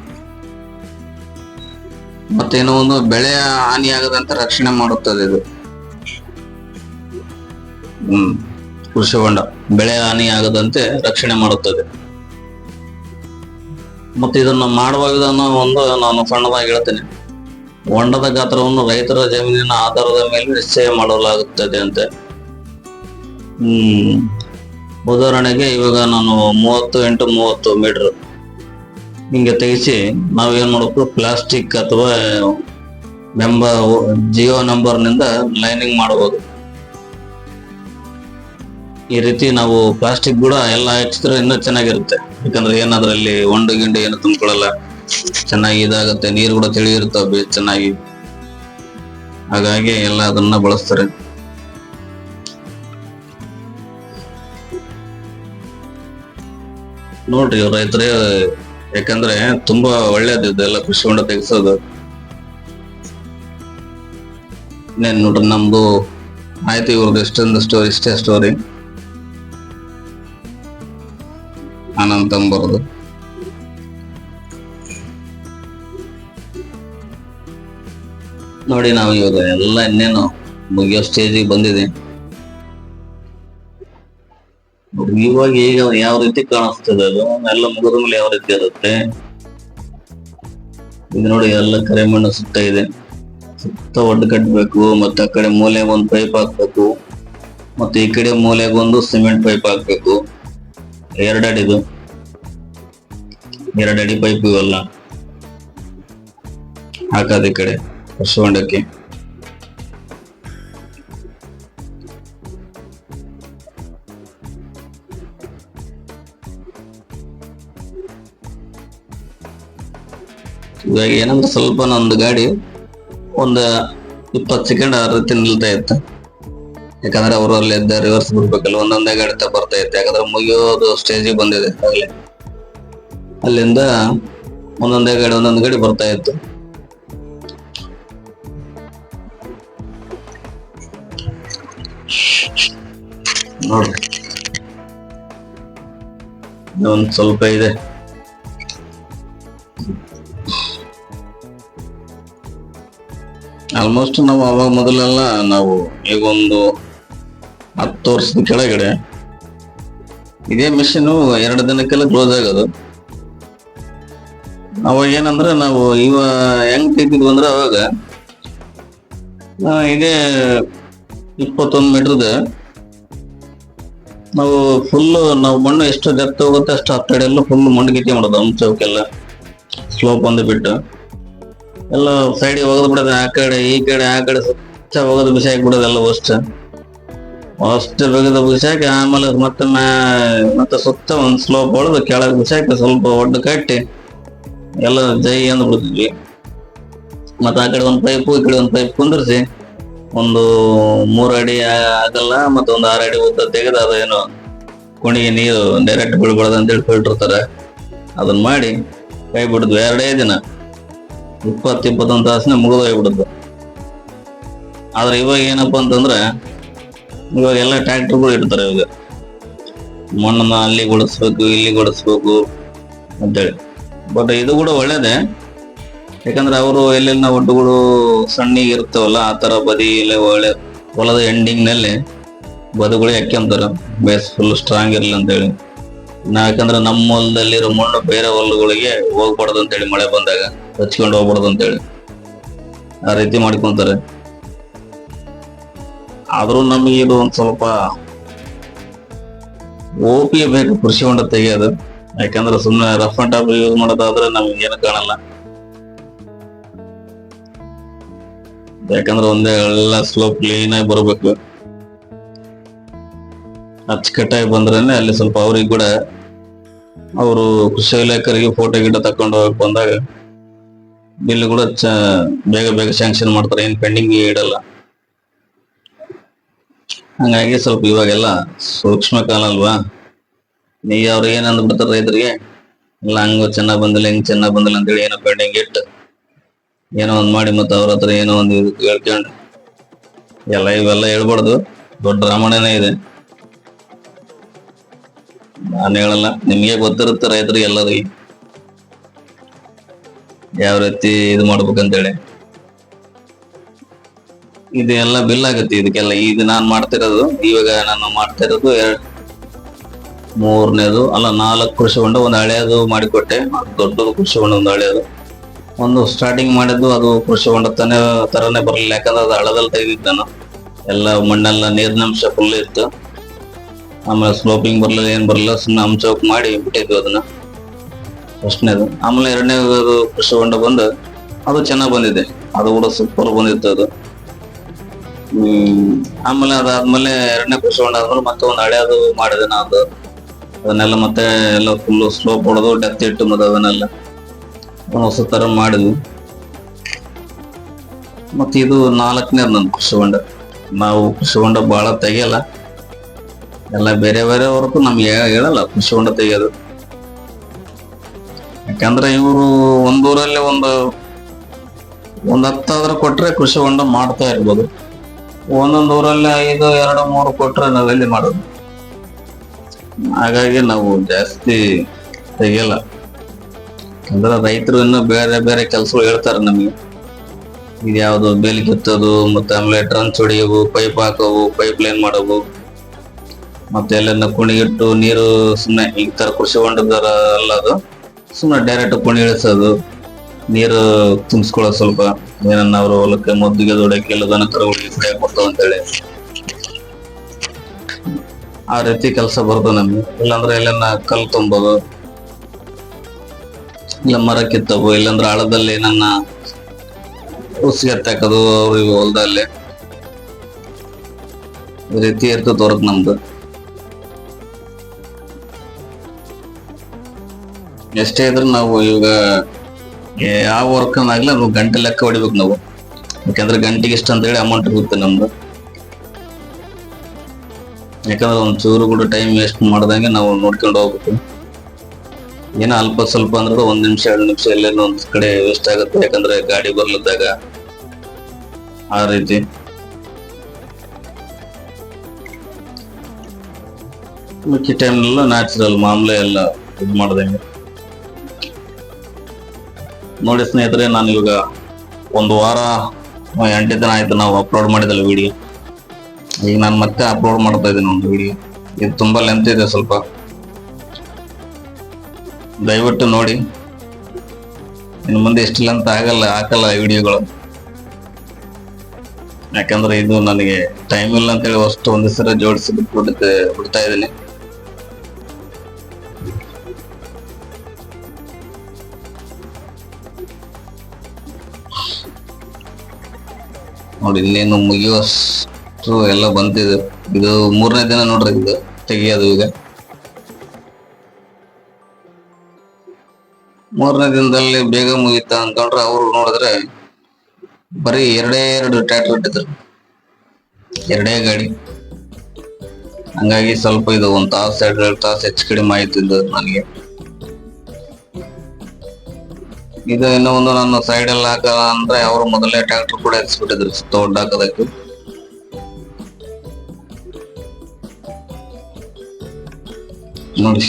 ಮತ್ತೇನೋ ಒಂದು ಬೆಳೆ ಹಾನಿಯಾಗದಂತ ರಕ್ಷಣೆ ಮಾಡುತ್ತದೆ ಇದು. ಕೃಷಿ ಹೊಂಡ, ಬೆಳೆ ಹಾನಿಯಾಗದಂತೆ ರಕ್ಷಣೆ ಮಾಡುತ್ತದೆ. ಮತ್ತೆ ಇದನ್ನ ಮಾಡುವ ವಿಧಾನ ಒಂದು ನಾನು ಸಣ್ಣದಾಗಿ ಹೇಳ್ತೇನೆ. ಹೊಂಡದ ಗಾತ್ರವನ್ನು ರೈತರ ಜಮೀನಿನ ಆಧಾರದ ಮೇಲೆ ನಿಶ್ಚಯ ಮಾಡಲಾಗುತ್ತದೆ ಅಂತೆ. ಹ್ಮ್. ಉದಾಹರಣೆಗೆ ಇವಾಗ ನಾನು ಮೂವತ್ತು ಎಂಟು ಮೂವತ್ತು ಮೀಟರ್ ಹಿಂಗೆ ತೆಗಿಸಿ ನಾವೇನ್ ಮಾಡಬೇಕು? ಪ್ಲಾಸ್ಟಿಕ್ ಅಥವಾ ಮೆಂಬರ್ ಜಿಯೋ ನಂಬರ್ನಿಂದ ಲೈನಿಂಗ್ ಮಾಡಬಹುದು. ಈ ರೀತಿ ನಾವು ಪ್ಲಾಸ್ಟಿಕ್ ಕೂಡ ಎಲ್ಲ ಹಚ್ಚಿದ್ರೆ ಇನ್ನೂ ಚೆನ್ನಾಗಿರುತ್ತೆ. ಯಾಕಂದ್ರೆ ಏನಾದ್ರಲ್ಲಿ ಒಂಡು ಗಿಂಡು ಏನು ತುಂಬಿಕೊಳ್ಳಲ್ಲ. ಚೆನ್ನಾಗಿ ಇದಾಗುತ್ತೆ, ನೀರು ಕೂಡ ತಿಳಿ ಇರ್ತಾವೆ ಚೆನ್ನಾಗಿ. ಹಾಗಾಗಿ ಎಲ್ಲ ಅದನ್ನ ಬಳಸ್ತಾರೆ. ನೋಡ್ರಿ ರೈತರೇ, ಯಾಕಂದ್ರೆ ತುಂಬಾ ಒಳ್ಳೇದು ಇದೆಲ್ಲ ಕೃಷಿ ಹೊಂಡ ತೆಗೆಸೋದು. ನೋಡ್ರಿ ನಮ್ದು ಆಯ್ತು ಇವ್ರದ್ದು ಎಷ್ಟೊಂದು ಸ್ಟೋರಿ ಇಷ್ಟೇ ಸ್ಟೋರಿ ತಂಬರ್ದು ನೋಡಿ ನಾವು ಇವಾಗ ಎಲ್ಲ ಇನ್ನೇನು ಮುಗಿಯೋ ಸ್ಟೇಜಿಗೆ ಬಂದಿದೆ. ಇವಾಗ ಈಗ ಯಾವ ರೀತಿ ಕಾಣಿಸ್ತದೆ ಅದು? ಎಲ್ಲ ಮುಗಿದ ಮೇಲೆ ಯಾವ ರೀತಿ ಇರುತ್ತೆ? ಇದು ನೋಡಿ ಎಲ್ಲ ಕರೆಮಣ್ಣು ಸುತ್ತ ಇದೆ. ಸುತ್ತ ಒಡ್ಡು ಕಟ್ಟಬೇಕು ಮತ್ತೆ ಆ ಕಡೆ ಮೂಲೆಗೆ ಒಂದು ಪೈಪ್ ಹಾಕ್ಬೇಕು, ಮತ್ತೆ ಈ ಕಡೆ ಮೂಲೆಗೆ ಒಂದು ಸಿಮೆಂಟ್ ಪೈಪ್ ಹಾಕ್ಬೇಕು. ಎರಡಡಿದು ಎರಡಡಿ ಪೈಪ್ ಇವೆಲ್ಲ ಹಾಕೋದು ಈ ಕಡೆ ಕೃಷಿ ಇವಾಗ ಏನಂದ್ರೆ ಸ್ವಲ್ಪ ನಂದು ಗಾಡಿ ಒಂದು ಇಪ್ಪತ್ತು ಸೆಕೆಂಡ್ ಆ ರೀತಿ ನಿಲ್ತಾ ಇತ್ತು. ಯಾಕಂದ್ರೆ ಅವರು ಅಲ್ಲಿದ್ದ ರಿವರ್ಸ್ ಬಿಡ್ಬೇಕಲ್ಲ, ಒಂದೊಂದೇ ಗಾಡಿ ಬರ್ತಾ ಇತ್ತು. ಯಾಕಂದ್ರೆ ಮುಗಿಯೋದು ಸ್ಟೇಜಿಗೆ ಬಂದಿದೆ, ಆಗಲೇ. ಅಲ್ಲಿಂದ ಒಂದೊಂದೇ ಗಾಡಿ, ಒಂದೊಂದು ಗಾಡಿ ಬರ್ತಾ ಇತ್ತು. ಒಂದ್ ಸ್ವಲ್ಪ ಇದೆ. ಆಲ್ಮೋಸ್ಟ್ ನಾವು ಅವಾಗ ಮೊದಲೆಲ್ಲ ನಾವು ಈಗ ಒಂದು ಹತ್ತು ವರ್ಷದ ಕೆಳಗಡೆ ಇದೇ ಮಿಷಿನ್ ಎರಡು ದಿನಕ್ಕೆಲ್ಲ ಕ್ಲೋಸ್ ಆಗೋದು. ಅವಾಗ ಏನಂದ್ರೆ ನಾವು ಇವ ಹೆಂಗ್ ತೆಗ್ದಿದ್ವಿ ಅಂದ್ರೆ ಅವಾಗ ಇದೇ ಇಪ್ಪತ್ತೊಂದು ಮೀಟರ್ದ ನಾವು ಫುಲ್ ನಾವು ಮಣ್ಣು ಎಷ್ಟು ಡೆಪ್ತ್ ಹೋಗುತ್ತೆ ಅಷ್ಟು ಹತ್ತಡಿ ಎಲ್ಲ ಫುಲ್ ಮಣ್ಣು ಗಿಟ್ಟಿ ಮಾಡೋದು ಅಂಶಕ್ಕೆಲ್ಲ ಸ್ಲೋಪ್ ಒಂದು ಬಿಟ್ಟು. ಎಲ್ಲ ಸೈಡಿಗೆ ಒಗದು ಬಿಡೋದು, ಆ ಕಡೆ, ಈ ಕಡೆ, ಆ ಕಡೆ ಸ್ವಚ್ಛ ಒಗದು ಬಿಸಿ ಬಿಡೋದು ಎಲ್ಲ ಅಷ್ಟು. ಅಷ್ಟು ಬಿಸಿ ಬಿಸಾಕಿ ಆಮೇಲೆ ಮತ್ತೆ ಮತ್ತೆ ಸುತ್ತ ಒಂದು ಸ್ಲೋಪ್ ಹೊಡೆದು ಕೆಳಗೆ ಬಿಸಾಕಿ ಸ್ವಲ್ಪ ಒಡ್ಡು ಕಟ್ಟಿ ಎಲ್ಲ ಜೈ ಅಂದ್ ಬಿಡ್ತಿದ್ವಿ ಮತ್ತ ಆ ಕಡೆ ಒಂದು ಪೈಪು ಈ ಕಡೆ ಒಂದು ಪೈಪ್ ಕುಂದಿರ್ಸಿ, ಒಂದು ಮೂರು ಅಡಿ ಆಗಲ್ಲ, ಮತ್ತೆ ಒಂದು ಆರು ಅಡಿ ಉದ್ದ ತೆಗೆದ ಅದು ಏನು ಕುಣಿಗೆ ನೀರು ಡೈರೆಕ್ಟ್ ಬೀಳ್ಬಾರ್ದು ಅಂತ ಹೇಳಿ ತರ ಅದನ್ನ ಮಾಡಿ ಕೈ ಬಿಡಿದ್ವಿ ಎರಡೇ ದಿನ. ಇಪ್ಪತ್ತು ಇಪ್ಪತ್ತೊಂದು ತಾಸನೆ ಮುಗಿದೋಗ್ಬಿಡುತ್ತೆ ಆದ್ರೆ ಇವಾಗ ಏನಪ್ಪಾ ಅಂತಂದ್ರೆ, ಇವಾಗ ಎಲ್ಲ ಟ್ರ್ಯಾಕ್ಟರ್ಗಳು ಇಡ್ತಾರೆ ಇವಾಗ. ಮಣ್ಣನ್ನ ಅಲ್ಲಿ ಗುಡಿಸ್ಬೇಕು, ಇಲ್ಲಿ ಗುಡಿಸ್ಬೇಕು ಅಂತೇಳಿ. ಬಟ್ ಇದು ಕೂಡ ಒಳ್ಳೇದೇ. ಯಾಕಂದ್ರೆ ಅವರು ಎಲ್ಲೆಲ್ಲ ಒಡ್ಡುಗಳು ಸಣ್ಣಗೆ ಇರ್ತಾವಲ್ಲ ಆ ತರ ಬದಿ ಇಲ್ಲ ಒಳ್ಳೆ ಹೊಲದ ಎಂಡಿಂಗ್ನಲ್ಲಿ ಬದುಗಳು ಹಾಕ್ಯಂತಾರ. ಬೇಸ್ ಫುಲ್ ಸ್ಟ್ರಾಂಗ್ ಇರಲಿ ಅಂತೇಳಿ. ನಾ ಯಾಕಂದ್ರೆ ನಮ್ಮ ಹೊಲದಲ್ಲಿರೋ ಮಣ್ಣು ಬೇರೆ ಹೊಲಗಳಿಗೆ ಹೋಗ್ಬಾರ್ದು ಅಂತೇಳಿ ಮಳೆ ಬಂದಾಗ ಹಚ್ಕೊಂಡು ಹೋಗ್ಬಾರ್ದು ಅಂತೇಳಿ. ಆ ರೀತಿ ಮಾಡ್ಕೊಂತಾರೆ. ಆದ್ರೂ ನಮಗೆ ಇದು ಒಂದ್ ಸ್ವಲ್ಪ ಓಪಿ ಬೇಕು, ಕೃಷಿ ಹೊಂಡ ತೆಗಿಯೋದು. ಯಾಕಂದ್ರೆ ಸುಮ್ಮನೆ ರಫ್ ಅಂಡ್ ಟಾಪ್ ಯೂಸ್ ಮಾಡೋದಾದ್ರೆ ನಮ್ಗೆ ಏನು ಕಾಣಲ್ಲ. ಯಾಕಂದ್ರೆ ಒಂದೇ ಎಲ್ಲ ಸ್ಲೋ ಕ್ಲೀನ್ ಆಗಿ ಬರಬೇಕು. ಅಚ್ಚುಕಟ್ಟಾಗಿ ಬಂದ್ರೆ ಅಲ್ಲಿ ಸ್ವಲ್ಪ ಅವ್ರಿಗೆ ಕೂಡ ಅವರು ಕೃಷಿ ಇಲಾಖೆಗೆ ಫೋಟೋ ಗಿಡ ತಕೊಂಡು ಹೋಗಕ್ ಬಂದಾಗ ಬಿಲ್ ಕೂಡ ಬೇಗ ಬೇಗ ಸ್ಯಾಂಕ್ಷನ್ ಮಾಡ್ತಾರೆ, ಏನ್ ಪೆಂಡಿಂಗ್ ಇಡಲ್ಲ. ಹಂಗಾಗಿ ಸ್ವಲ್ಪ ಇವಾಗೆಲ್ಲ ಸೂಕ್ಷ್ಮ ಕಾಲ ಅಲ್ವಾ? ನೀ ಅವ್ರಿಗೆ ಏನಂದ್ ಬಿಡ್ತಾರ ರೈತರಿಗೆ? ಇಲ್ಲ ಹಂಗ ಚೆನ್ನಾಗ್ ಬಂದಿಲ್ಲ, ಹಿಂಗ್ ಚೆನ್ನಾಗ್ ಬಂದಿಲ್ಲ ಅಂತೇಳಿ ಏನೋ ಪೆಂಡಿಂಗ್ ಇಟ್ಟು ಏನೋ ಒಂದ್ ಮಾಡಿ ಮತ್ತೆ ಅವ್ರ ಹತ್ರ ಏನೋ ಒಂದು ಇದು ಕೇಳ್ಕೊಂಡು ಎಲ್ಲ ಇವೆಲ್ಲ ಹೇಳ್ಬಾರ್ದು, ದೊಡ್ಡ ರಾಮಾಯಣನೇ ಇದೆ. ನಾನು ಹೇಳಲ್ಲ, ನಿಮ್ಗೆ ಗೊತ್ತಿರುತ್ತೆ ರೈತರಿಗೆ ಎಲ್ಲರಿಗೆ. ಯಾವ ರೀತಿ ಇದು ಮಾಡ್ಬೇಕಂತೇಳಿ. ಇದೆಲ್ಲ ಬಿಲ್ ಆಗುತ್ತೆ, ಇದಕ್ಕೆಲ್ಲ ಇದು ನಾನ್ ಮಾಡ್ತಿರೋದು, ಇವಾಗ ನಾನು ಮಾಡ್ತಿರೋದು ಮೂರನೇದು, ಅಲ್ಲ, ನಾಲ್ಕು ಕೃಷಿ ಹೊಂಡ ಒಂದು ಹಳೆಯದು ಮಾಡಿಕೊಟ್ಟೆ ದೊಡ್ಡ ದೊಡ್ಡದು ಕೃಷಿ ಹೊಂಡ, ಒಂದು ಹಳೆಯದು. ಒಂದು ಸ್ಟಾರ್ಟಿಂಗ್ ಮಾಡಿದ್ದು ಅದು ಕೃಷಿ ಹೊಂಡ ತಾನೇ, ತರನೇ ಬರಲಿಲ್ಲ, ಯಾಕಂದ್ರೆ ಅದು ಹಳದಲ್ಲಿ ತೆಗೆದಿದ್ದು ನಾನು. ಎಲ್ಲ ಮಣ್ಣೆಲ್ಲ ನೀರಿನ ಅಂಶ ಫುಲ್ ಇತ್ತು. ಆಮೇಲೆ ಸ್ಲೋಪಿಂಗ್ ಬರಲಿಲ್ಲ, ಏನು ಬರಲಿಲ್ಲ ಸುಮ್ಮನೆ ಅಂಶ ಮಾಡಿ ಬಿಟ್ಟಿದ್ವಿ ಅದನ್ನ. ಫಸ್ಟ್ನೇದು ಆಮೇಲೆ ಎರಡನೇದು ಕೃಷಿ ಹೊಂಡ ಬಂದು, ಅದು ಚೆನ್ನಾಗಿ ಬಂದಿದೆ. ಅದು ಕೂಡ ಸೂಪರ್ ಬಂದಿತ್ತು ಅದು. ಆಮೇಲೆ ಅದಾದ್ಮೇಲೆ ಎರಡನೇ ಕೃಷಿ ಹೊಂಡ ಆದ್ಮೇಲೆ ಮತ್ತೆ ಒಂದು ಹಳೆಯದು ಮಾಡಿದೆ ನಾ ಅದು ಅದನ್ನೆಲ್ಲ ಮತ್ತೆ ಎಲ್ಲ ಫುಲ್ ಸ್ಲೋಪ್ ಹೊಡೆದು ಡೆತ್ ಇಟ್ಟು ಮತ್ತೆ ಅದನ್ನೆಲ್ಲ ಹೊಸ ತರ ಮಾಡಿದ್ವಿ. ಮತ್ತೆ ಇದು ನಾಲ್ಕನೇ ನನ್ನ ಕೃಷಿ ಹೊಂಡ ನಾವು ಕೃಷಿ ಹೊಂಡ ಬಹಳ ತೆಗಿಯಲ್ಲ. ಎಲ್ಲ ಬೇರೆ ಬೇರೆ ಹೊರತು ನಮ್ಗೆ ಹೇಳಲ್ಲ ಕೃಷಿ ಹೊಂಡ ತೆಗಿಯೋದು. ಯಾಕಂದ್ರೆ ಇವರು ಒಂದೂರಲ್ಲಿ ಒಂದು, ಒಂದ್ ಹತ್ತಾದ್ರೂ ಕೊಟ್ರೆ ಕೃಷಿ ಹೊಂಡ ಮಾಡ್ತಾ ಇರ್ಬೋದು. ಒಂದೊಂದು ಊರಲ್ಲಿ ಐದು, ಎರಡು, ಮೂರು ಕೊಟ್ರೆ ನಾವೆಲ್ಲಿ ಮಾಡೋದು? ಹಾಗಾಗಿ ನಾವು ಜಾಸ್ತಿ ತೆಗಿಯಲ್ಲ. ಅಂದ್ರೆ ರೈತರು ಇನ್ನು ಬೇರೆ ಬೇರೆ ಕೆಲಸಗಳು ಹೇಳ್ತಾರೆ ನಮಗೆ. ಇದು ಯಾವ್ದು ಬೇಲಿ ಕಿತ್ತೋದು, ಮತ್ತೆ ಆಮೇಲೆ ಟ್ರಂಚ್ ಹೊಡಿಯೋವು ಪೈಪ್ ಹಾಕೋವು ಪೈಪ್ ಲೈನ್ ಮಾಡೋವು ಮತ್ತೆ ಎಲ್ಲೆಲ್ಲ ಕುಣಿಗಿಟ್ಟು ನೀರು ಸುಮ್ಮನೆ ಈ ತರ ಕೃಷಿ ಹೊಂಡದಾರ ಅಲ್ಲ ಅದು. ಸುಮ್ಮನೆ ಡೈರೆಕ್ಟ್ ಕುಣಿ ಇಳಿಸೋದು, ನೀರು ತುಂಬಿಸ್ಕೊಳ್ಳೋದು ಸ್ವಲ್ಪ. ಏನನ್ನ ಅವ್ರ ಹೊಲಕ್ಕೆ ಮದ್ದಿಗೆ ದೊಡ್ಡಕ್ಕೆ ಎಲ್ಲ ದನ ಕರುಗಳಿಗೆ ಅಂತೇಳಿ. ಆ ರೀತಿ ಕೆಲಸ ಬರೋದು ನಮ್ಗೆ. ಇಲ್ಲಾಂದ್ರೆ ಎಲ್ಲನ್ನ ಕಲ್ ತುಂಬೋದು. ಇಲ್ಲ ಮರ ಕಿತ್ತವು ಇಲ್ಲಾಂದ್ರೆ ಆಳದಲ್ಲಿ ನನ್ನ ಉಸಿಗೆ ಹಾಕೋದು, ಅವ್ರಿಗೆ ಹೊಲದಲ್ಲಿ. ರೀತಿ ಇರ್ತದೆ ಹೊರಗ್ ನಮ್ದು. ಎಷ್ಟೇ ಇದ್ರೆ ನಾವು ಇವಾಗ ಯಾವ ವರ್ಕ್ ಅದು ಗಂಟೆ ಲೆಕ್ಕ ಹೊಡಿಬೇಕು ನಾವು. ಯಾಕಂದ್ರೆ ಗಂಟೆಗೆ ಇಷ್ಟ ಅಂತ ಹೇಳಿ ಅಮೌಂಟ್ ಇರುತ್ತೆ ನಮ್ದು. ಯಾಕಂದ್ರೆ ಒಂದು ಚೂರು ಕೂಡ ಟೈಮ್ ವೇಸ್ಟ್ ಮಾಡ್ದಂಗೆ ನಾವು ನೋಡ್ಕೊಂಡು ಹೋಗ್ಬೇಕು. ಏನೋ ಅಲ್ಪ ಸ್ವಲ್ಪ ಅಂದ್ರೆ ಒಂದ್ ನಿಮಿಷ, ಎರಡು ನಿಮಿಷ ಎಲ್ಲೇನೋ ಒಂದ್ ಕಡೆ ವೇಸ್ಟ್ ಆಗುತ್ತೆ. ಯಾಕಂದ್ರೆ ಗಾಡಿ ಬರ್ಲಿದ್ದಾಗ ಆ ರೀತಿ. ಮಿಕ್ಕಿ ಎಲ್ಲ ನ್ಯಾಚುರಲ್ ಮಾಮೂಲಿ ಎಲ್ಲ ಇದು ಮಾಡ್ದಂಗೆ. ನೋಡಿ ಸ್ನೇಹಿತರೆ, ನಾನು ಇವಾಗ ಒಂದು ವಾರ ಎಂಟು ದಿನ ಆಯ್ತು ನಾವು ಅಪ್ಲೋಡ್ ಮಾಡಿದಲ್ಲ ವಿಡಿಯೋ ಈಗ ನಾನು ಮತ್ತೆ ಅಪ್ಲೋಡ್ ಮಾಡ್ತಾ ಇದ್ದೀನಿ ಒಂದು ವಿಡಿಯೋ ಇದು ತುಂಬಾ ಲೆಂತ್ ಇದೆ ಸ್ವಲ್ಪ. ದಯವಿಟ್ಟು ನೋಡಿ. ಇನ್ನು ಮುಂದೆ ಎಷ್ಟು ಲೆಂತ್ ಆಗಲ್ಲ, ಹಾಕಲ್ಲ ವಿಡಿಯೋಗಳು ಯಾಕಂದ್ರೆ ಇದು ನನಗೆ ಟೈಮ್ ಇಲ್ಲ ಅಂತೇಳಿ ಅಷ್ಟು ಒಂದು ಜೋಡಿಸಿ ಬಿಟ್ಬಿಡುತ್ತೆ ಬಿಡ್ತಾ ಇದ್ದೀನಿ. ನೋಡಿ ಇನ್ನೇನು ಮುಗಿಯುವಷ್ಟು ಎಲ್ಲ ಬಂತಿದೆ ಇದು ಮೂರನೇ ದಿನ ನೋಡ್ರಿ ಇದು. ತೆಗಿಯೋದು ಈಗ. ಮೂರನೇ ದಿನದಲ್ಲಿ ಬೇಗ ಮುಗೀತ ಅಂತಂದ್ರೆ ಅವ್ರು ನೋಡಿದ್ರೆ ಬರೀ ಎರಡೇ ಎರಡು ಟ್ರ್ಯಾಕ್ಟರ್ ಇಟ್ಟಿದ್ರು. ಎರಡೇ ಗಾಡಿ. ಹಂಗಾಗಿ ಸ್ವಲ್ಪ ಇದು ಒಂದ್ ತಾಸು, ಎರಡು ಎರಡು ತಾಸು ಹೆಚ್ಚು ಕಡಿಮೆ ಆಯ್ತು ಇದು ನನಗೆ. ಇದು ಇನ್ನೊಂದು ಒಂದು ನನ್ನ ಸೈಡ್ ಅಲ್ಲಿ ಹಾಕ ಅಂದ್ರೆ ಅವರು ಮೊದಲೇ ಟ್ರ್ಯಾಕ್ಟರ್ ಕೂಡ ಎತ್ಸ್ಬಿಟ್ಟಿದ್ರು ಸುತ್ತ ಒಡ್ಡ ನೋಡಿ.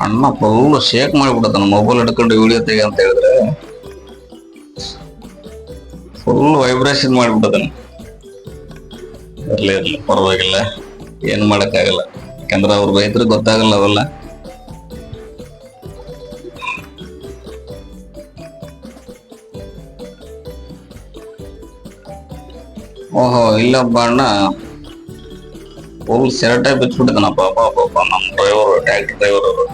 ಅಣ್ಣ ಫುಲ್ ಶೇಕ್ ಮಾಡಿಬಿಡತಾನ ಮೊಬೈಲ್ ಹಿಡ್ಕೊಂಡು ವಿಡಿಯೋ ತೆಗೆ ಅಂತ ಹೇಳಿದ್ರೆ. ಫುಲ್ ವೈಬ್ರೇಷನ್ ಮಾಡಿಬಿಡತಾನೆ ಇರ್ಲಿ ಇರ್ಲಿ, ಪರವಾಗಿಲ್ಲ. ಏನು ಮಾಡಕ್ಕಾಗಲ್ಲ. ಯಾಕಂದ್ರೆ ಅವ್ರ ಬೈದ್ರೆ ಗೊತ್ತಾಗಲ್ಲ ಅವೆಲ್ಲ. ಓಹೋ ಇಲ್ಲೊಬ್ಬ ಅಣ್ಣ. ಫುಲ್ ಸೆರಟೆ ಬಿಚ್ಬಿಟ್ಟಿದ್ದಾನಪ್ಪ ಪಾಪ ಪಾಪ ನಮ್ಮ ಡ್ರೈವರ್ ಟ್ಯಾಕ್ಟರ್ ಡ್ರೈವರ್ ಅವರು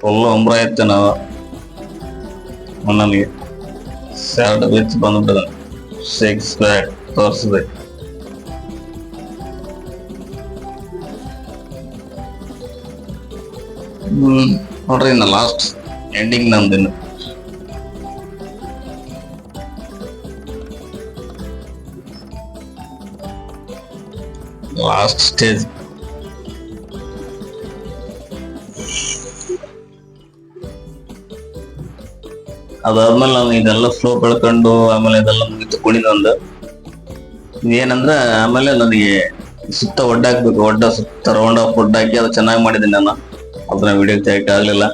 ಫುಲ್ ಉಮ್ರ ಇತ್ತು ನಾವು ನನಗೆ ಸೆರಟೆ ಬಿಚ್ಚಿ ಬಂದ್ಬಿಟ್ಟಿದ್ದಾನೆ ಸಿಕ್ಸ್ ಬ್ಯಾಗ್ ತೋರಿಸಿದೆ ಹ್ಮ್ ನೋಡ್ರಿ ಇನ್ನ ಲಾಸ್ಟ್ ಎಂಡಿಂಗ್ ನಮ್ದಿನ್ನು ಲಾಸ್ಟ್ ಸ್ಟೇಜ್ ಅದಾದ್ಮೇಲೆ ನಾನು ಇದೆಲ್ಲ ಫ್ಲೋ ಬೆಳ್ಕೊಂಡು ಆಮೇಲೆ ಇದೆಲ್ಲ ಮುಗಿತು ಕುಣಿದೊಂದು ಏನಂದ್ರೆ ಆಮೇಲೆ ನನಗೆ ಸುತ್ತ ಒಡ್ಡಾಕ್ಬೇಕು ಒಡ್ಡ ಸುತ್ತ ರೌಂಡ್ ಆಫ್ ಒಡ್ಡಾಕಿ ಅದು ಚೆನ್ನಾಗಿ ಮಾಡಿದ್ದೀನಿ ನಾನು. ಅದನ್ನ ವಿಡಿಯೋ ತೆಗಿಯಕ್ಕೆ ಆಗ್ಲಿಲ್ಲ.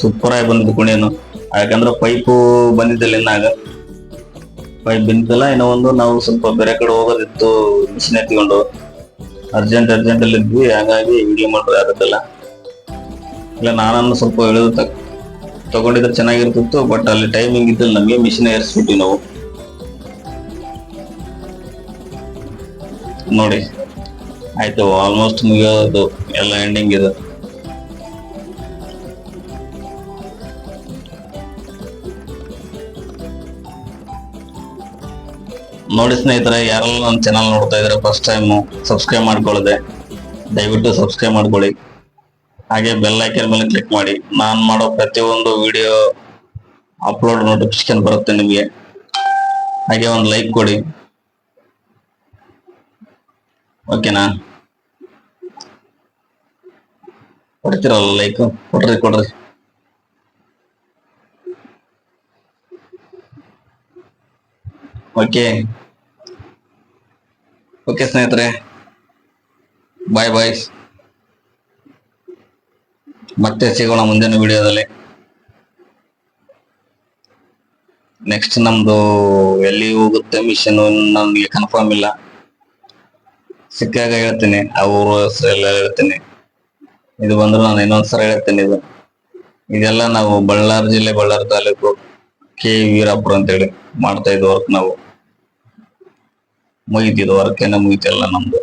ಸೂಪರ್ ಆಗಿ ಬಂದಿದ್ದು ಕುಣಿಯನ್ನು ಯಾಕಂದ್ರೆ ಪೈಪು ಬಂದಿದ್ದಿಲ್ಲ ಇನ್ನಾಗ. ಪೈಪ್ ಏನೋ ಒಂದು ನಾವು ಸ್ವಲ್ಪ ಬೇರೆ ಕಡೆ ಹೋಗೋದಿತ್ತು ಮಿಷಿನ್ ಎತ್ಕೊಂಡು. ಅರ್ಜೆಂಟ್ ಅರ್ಜೆಂಟ್ ಅಲ್ಲಿ ಇದ್ವಿ, ಹಾಗಾಗಿ ವಿಡಿಯೋ ಮಾಡೋದು ಆಗುತ್ತಲ್ಲ ಇಲ್ಲ ನಾನು ಸ್ವಲ್ಪ ಎಳೆದು ತಕ್ ತಗೊಂಡಿದ್ರೆ ಚೆನ್ನಾಗಿರ್ತಿತ್ತು ಬಟ್ ಅಲ್ಲಿ ಟೈಮಿಂಗ್ ಇದ್ದಲ್ಲಿ, ನಮಗೆ ಮಿಷಿನ್ ಏರಿಸ್ಬಿಟ್ವಿ ನಾವು. ನೋಡಿ, ಆಯ್ತು ಆಲ್ಮೋಸ್ಟ್ ಮುಗಿಯೋದು, ಎಲ್ಲ ಎಂಡಿಂಗ್ ಇದೆ. ನೋಡಿ ಸ್ನೇಹಿತರೆ, ಯಾರೆಲ್ಲ ನನ್ನ ಚಾನಲ್ ನೋಡ್ತಾ ಇದ್ರೆ ಫಸ್ಟ್ ಟೈಮ್ ಸಬ್ಸ್ಕ್ರೈಬ್ ಮಾಡ್ಕೊಳ್ಳದೆ, ದಯವಿಟ್ಟು ಸಬ್ಸ್ಕ್ರೈಬ್ ಮಾಡ್ಕೊಳ್ಳಿ. ಹಾಗೆ ಬೆಲ್ ಐಕನ್ ಮೇಲೆ ಕ್ಲಿಕ್ ಮಾಡಿ. ನಾನು ಮಾಡೋ ಪ್ರತಿಯೊಂದು ವಿಡಿಯೋ ಅಪ್ಲೋಡ್ ನೋಟಿಫಿಕೇಶನ್ ಬರುತ್ತೆ ನಿಮಗೆ. ಹಾಗೆ ಒಂದು ಲೈಕ್ ಕೊಡಿ. ಓಕೆನಾ ಕೊಡ್ತೀರಲ್ಲ ಲೈಕ್ ಕೊಡ್ರಿ ಕೊಡ್ರಿ. ಓಕೆ ಓಕೆ ಸ್ನೇಹಿತರೆ ಬಾಯ್ ಬಾಯ್ ಮತ್ತೆ ಸಿಗೋಣ ಮುಂದಿನ ವಿಡಿಯೋದಲ್ಲಿ. ನೆಕ್ಸ್ಟ್ ನಮ್ದು ಎಲ್ಲಿ ಹೋಗುತ್ತೆ ಮಿಷನ್ ನನಗೆ ಕನ್ಫರ್ಮ್ ಇಲ್ಲ. ಸಿಕ್ಕಾಗ ಹೇಳ್ತೀನಿ, ಆ ಊರು ಹೆಸರೆಲ್ಲ ಹೇಳ್ತೀನಿ. ಇದು ಬಂದ್ರೆ ನಾನು ಇನ್ನೊಂದ್ಸಲ ಹೇಳ್ತೀನಿ ಇದು. ಇದೆಲ್ಲ ನಾವು ಬಳ್ಳಾರಿ ಜಿಲ್ಲೆ, ಬಳ್ಳಾರಿ ತಾಲೂಕು ಕೆ ವೀರಾಪುರ ಅಂತೇಳಿ ಮಾಡ್ತಾ ಇದ್ದ ವರ್ಕ್ ನಾವು. ಮುಗಿತಿದ್ದು ವರ್ಕ್ ಏನೋ ಮುಗಿತಿಲ್ಲ ನಮ್ದು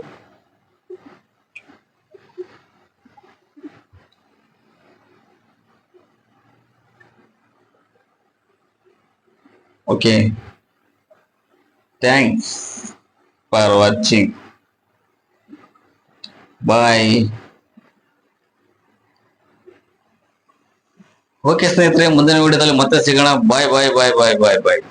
okay thanks for watching bye okay ಸ್ನೇಹಿತರೆ, ಮುಂದಿನ ವಿಡಿಯೋದಲ್ಲಿ ಮತ್ತೆ ಸಿಗೋಣ. ಬಾಯ್ ಬಾಯ್ ಬಾಯ್ ಬಾಯ್ ಬಾಯ್ ಬಾಯ್